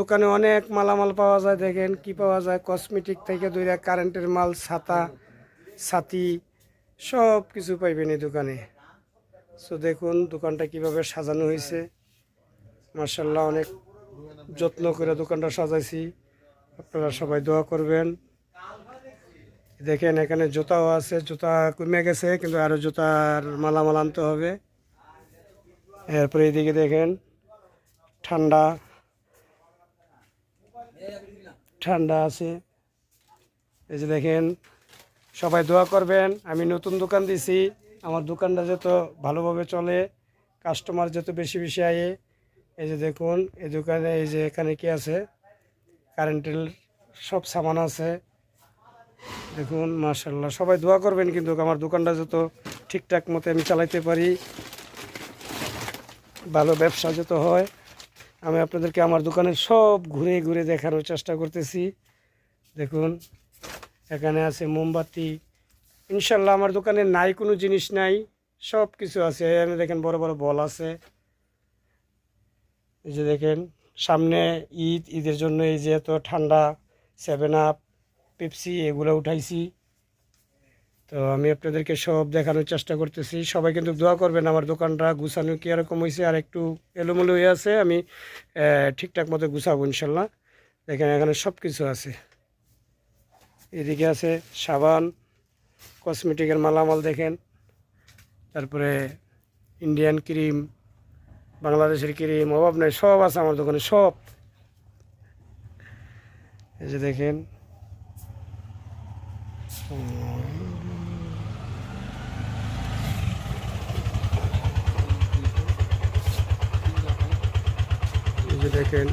দোকানে অনেক মালামাল পাওয়া যায়, দেখেন কি পাওয়া যায়। কসমেটিক থেকে দূরে কারেন্টের মাল, ছাতা, ছাতি, সব কিছু পাইবেন এই দোকানে। সো দেখুন দোকানটা কীভাবে সাজানো হয়েছে। মার্শাল্লাহ অনেক যত্ন করে দোকানটা সাজাইছি। আপনারা সবাই দোয়া করবেন। দেখেন এখানে জুতাও আছে, জুতা কমে গেছে, কিন্তু আরও জুতার মালামাল আনতে হবে। এরপরে এদিকে দেখেন, ঠান্ডা। ঠান্ডা আছে। এই যে দেখেন, সবাই দোয়া করবেন। আমি নতুন দোকান দিছি। আমার দোকানটা যত ভালোভাবে চলে কাস্টমার যত বেশি বেশি আয়ে। এই যে দেখুন, এই দোকানে, এই যে এখানে কি আছে? কারেন্টের সব সামান আছে। দেখুন মার্শাল্লাহ সবাই দোয়া করবেন কিন্তু আমার দোকানটা যত ঠিকঠাক মতো আমি চালাইতে পারি, ভালো ব্যবসা যত হয়। আমি আপনাদেরকে আমার দোকানের সব ঘুরে ঘুরে দেখানোর চেষ্টা করতেছি। দেখুন, এখানে আছে মোমবাতি। ইনশাল্লাহ আমার দোকানে নাই, কোনো জিনিস নাই সব কিছু আছে। এখানে দেখেন, বড় বড় বল আছে। এই যে দেখেন, সামনে ঈদ, ঈদের জন্য এই যে এত ঠান্ডা সেভেন আপ পেপসি এগুলো উঠাইছি। তো আমি আপনাদেরকে সব দেখানোর চেষ্টা করতেছি। সবাই কিন্তু দোয়া করবেন আমার দোকানটা গুছানো কীরকম হয়েছে আর একটু এলোমেলো হয়ে আছে, আমি ঠিকঠাক মতো গুছাবো ইনশাল্লাহ। দেখেন এখানে সব কিছু আছে। এদিকে আছে সাবান, কসমেটিকের মালামাল দেখেন। তারপরে ইন্ডিয়ান ক্রিম, বাংলাদেশের ক্রিম, অভাব নাই, সব আছে আমার দোকানে, সব। এই যে দেখেন। যে দেখেন।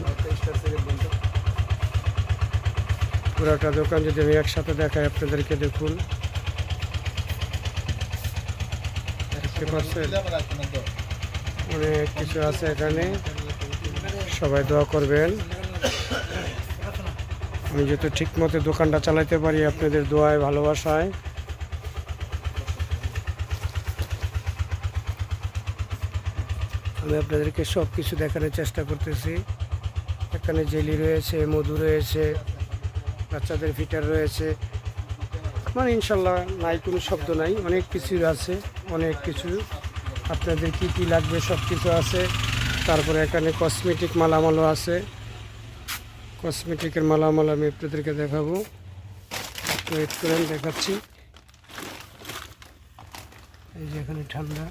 পুরাটা দোকান যদি আমি একসাথে দেখাই আপনাদেরকে দেখুন। অনেক কিছু আছে এখানে। সবাই দোয়া করবেন। আমি যেহেতু ঠিক মতো দোকানটা চালাইতে পারি আপনাদের দোয়ায়, ভালোবাসায়। আমি আপনাদেরকে সব কিছু দেখানোর চেষ্টা করতেছি। এখানে জেলি রয়েছে, মধু রয়েছে, বাচ্চাদের ফিটার রয়েছে। মানে ইনশাল্লাহ নাই, কোনো শব্দ নাই। অনেক কিছু আছে, অনেক কিছু। আপনাদের কি কি লাগবে সব কিছু আছে। তারপরে এখানে কসমেটিক মালামালও আছে। কসমেটিকের মালামাল আমি আপনাদেরকে দেখাবো। ওয়েট করেন, দেখাচ্ছি। এই যে এখানে ঠান্ডা।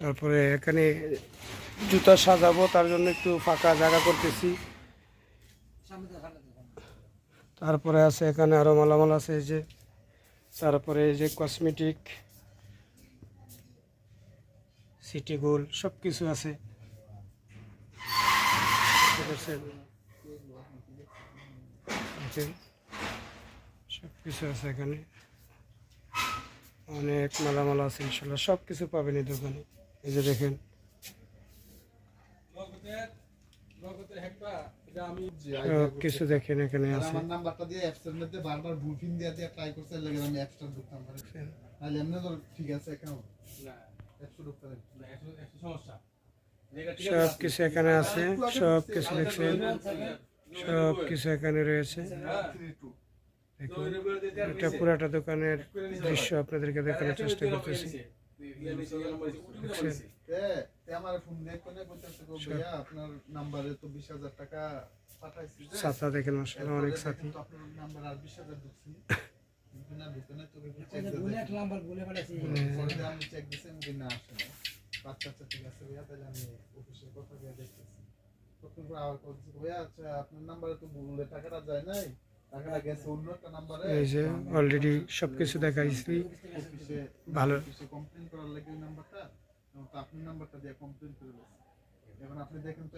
তারপরে এখানে জুতা সাজাবো, তার জন্য একটু ফাঁকা জায়গা করতেছি। তারপরে আছে এখানে আরও মালামাল আছে, এই যে। তারপরে এই যে কসমেটিক সিটি গোল সব কিছু আছে। সব কিছু আছে এখানে। অনেক মালামাল আছে, ইনশাল্লাহ সব কিছু পাবেন এই দোকানে। এই যে দেখেন। সব কিছু দেখেন এখানে আছে। আমার নাম্বারটা দিয়ে অ্যাপসের মধ্যে বারবার ভুল পিন দিয়ে দিয়ে ট্রাই করতে লাগে আমি অ্যাপসটা ঢুকতাম পারি নাহলে এমনি তো ঠিক আছে অ্যাকাউন্ট অ্যাপসটা ঢুকতে পারি। সব কিছু এখানে আছে সব কিছু দেখছেন সব কিছু এখানে রয়েছে। দেখুন এটা পুরাটা দোকানের দৃশ্য আপনাদেরকে দেখানোর চেষ্টা করতেছি। দেখছেন তে তে আমার ফোন দিয়ে কোনে কইতাছে গো ভাইয়া আপনার নাম্বারে তো 20000 টাকা পাঠাইছি যে। ছাতা দেখেন মাসাল্লাহ অনেক সাথী কিন্তু আপনার নাম্বার আর 20000 ঢুকছি। কিন্তু না ঢুকে না তোকে চেক দিতে পরে দিয়ে আমি চেক দিছি আমি না আসে না। আচ্ছা আচ্ছা ঠিক আছে ভাইয়া তাহলে আমি অফিসে কথা দিয়ে দেখতেছি। তখন আবার বলছি ভাইয়া আচ্ছা আপনার নাম্বারে তো ভুলে টাকাটা যায় নাই। এই যে অলরেডি সব কিছু দেখাইছি। ভালো। কমপ্লেন করার লাগে নাম্বারটা আপনার নাম্বারটা দিয়ে কমপ্লেন করে এখন আপনি দেখেন তো